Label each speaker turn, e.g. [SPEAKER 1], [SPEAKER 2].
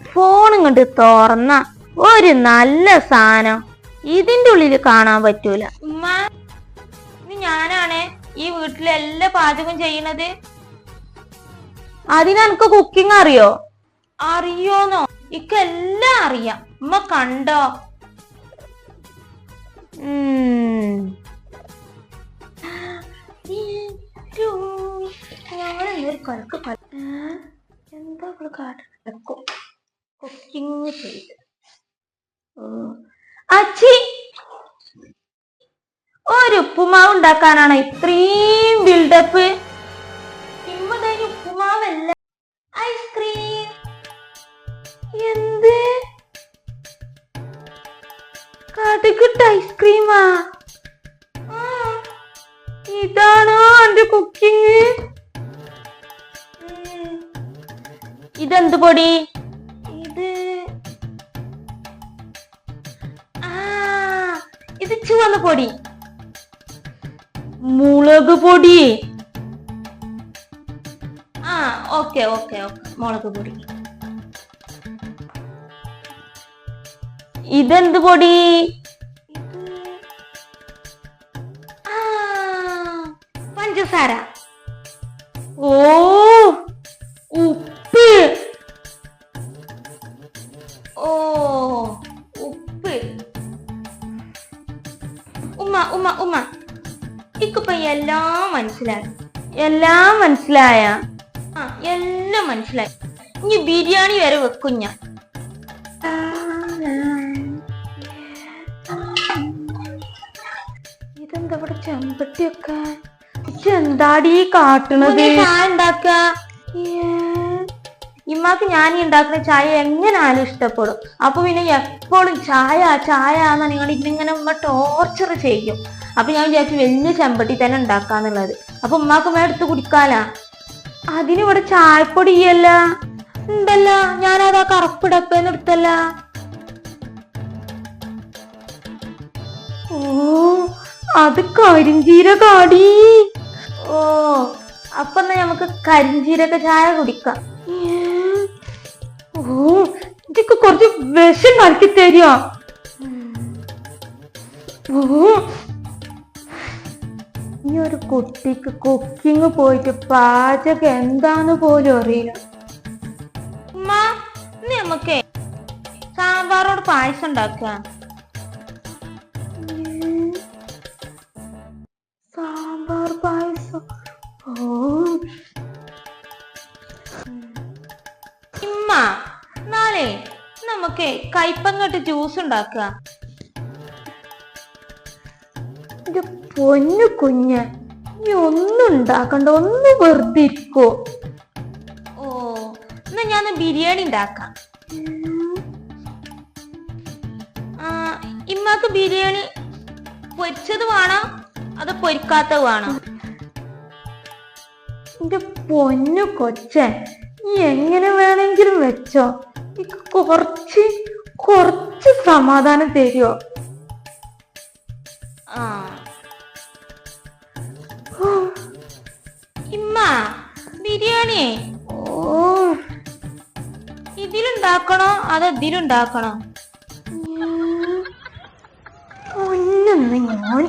[SPEAKER 1] Phone കൊണ്ട് തുറന്ന ഒരു നല്ല സാധനം. ഇതിന്റെ ഉള്ളിൽ കാണാൻ പറ്റൂല. ഉമ്മ ഞാനാണ് ഈ വീട്ടിലെ എല്ലാ പാചകം ചെയ്യണത്? അതിനെനക്ക് കുക്കിംഗ് അറിയോ? അറിയോന്നോ? ഇക്കെല്ലാം അറിയാം. ഉമ്മ കണ്ടോ. ഞങ്ങളിന്നൊരു കലക്ക്? എന്താ കാട്ടുന്നത് കുക്കിംഗ് ചെയ്ത്. ഓ. അച്ചി ഒരു ഉപ്പുമാവ് ഉണ്ടാക്കാനാണ് ഇത്രയും ബിൽഡപ്പ് ഇവിടെ ഉപ്പുമാവല്ല. ഐസ്ക്രീം എന്ത്? കടുകിട്ട് ഐസ്ക്രീമാ ഇതാണോ എന്റെ കുക്കിംഗ് ഇതെന്ത് പൊടി? ചുവന്ന പൊടി. മുളക് പൊടി. ആ ഓക്കെ ഓക്കെ ഓക്കെ. മുളക് പൊടി. ഇതെന്ത് പൊടി? പഞ്ചസാര. ഇക്കിപ്പ എല്ലാം മനസ്സിലായി. എല്ലാം മനസ്സിലായ? ആ എല്ലാം മനസ്സിലായി. ഇനി ബിരിയാണി വരെ വെക്കും ഞാൻ. ഇതെന്താ ഇവിടെ ചെമ്പട്ടിയൊക്കെ? എന്താടി കാട്ടണത്? ഉണ്ടാക്ക? ഇമ്മാക്ക് ഞാൻ ഈ ഉണ്ടാക്കുന്ന ചായ എങ്ങനെയാലും ഇഷ്ടപ്പെടും. അപ്പൊ പിന്നെ എപ്പോഴും ചായ ചായ എന്നാ നിങ്ങൾ ഇന്നിങ്ങനെ ഉമ്മ ടോർച്ചർ ചെയ്യും. അപ്പൊ ഞാൻ വിചാരിച്ചു വലിയ ചെമ്പട്ടി തന്നെ ഉണ്ടാക്കാന്നുള്ളത്. അപ്പൊ ഉമ്മാക്ക് ഉമ്മ എടുത്ത് കുടിക്കാലാ. അതിനിവിടെ ചായപ്പൊടി അല്ല ഉണ്ടല്ല ഞാനത് ആ കറുപ്പ് എടുത്തല്ല. ഓ അത് കരിഞ്ചീരകാടി. ഓ അപ്പൊ എന്നാ നമുക്ക് കരിഞ്ചീരക ചായ കുടിക്കാം. ഓ ഇതൊക്കെ കുറച്ച് വിഷം കളിക്കി തരുമോ ഓ ഈ ഒരു കുട്ടിക്ക് കുക്കിംഗ് പോയിട്ട് പാചകം എന്താന്ന് പോലും അറിയില്ല. നമുക്ക് സാമ്പാറോട് പായസം ഉണ്ടാക്കുക സാമ്പാർ പായസം? ഓ ഇമ്മ നാളെ നമുക്ക് കൈപ്പങ്ങട്ട് ജ്യൂസ് ഉണ്ടാക്കുക എന്റെ പൊന്നു കുഞ്ഞ് നീ ഒന്നും ഉണ്ടാക്കണ്ട ഒന്ന് വെറുതെ ഇരിക്കോ. ഓ എന്നാ ഞാൻ ബിരിയാണി ഉണ്ടാക്കാം. ആ, ഇമ്മാക്ക് ബിരിയാണി പൊരിച്ചത് വേണോ? അത് പൊരിക്കാത്തത് വേണോ? എന്റെ പൊന്നു കൊച്ചൻ നീ എങ്ങനെ വേണമെങ്കിലും വെച്ചോ. കുറച്ച് കുറച്ച് സമാധാനം തരുമോ ആ ബിരിയാണി ഓ. ഇതിലുണ്ടാക്കണോ അതോ ഇതിലുണ്ടാക്കണോ? ഒന്നും ഞാൻ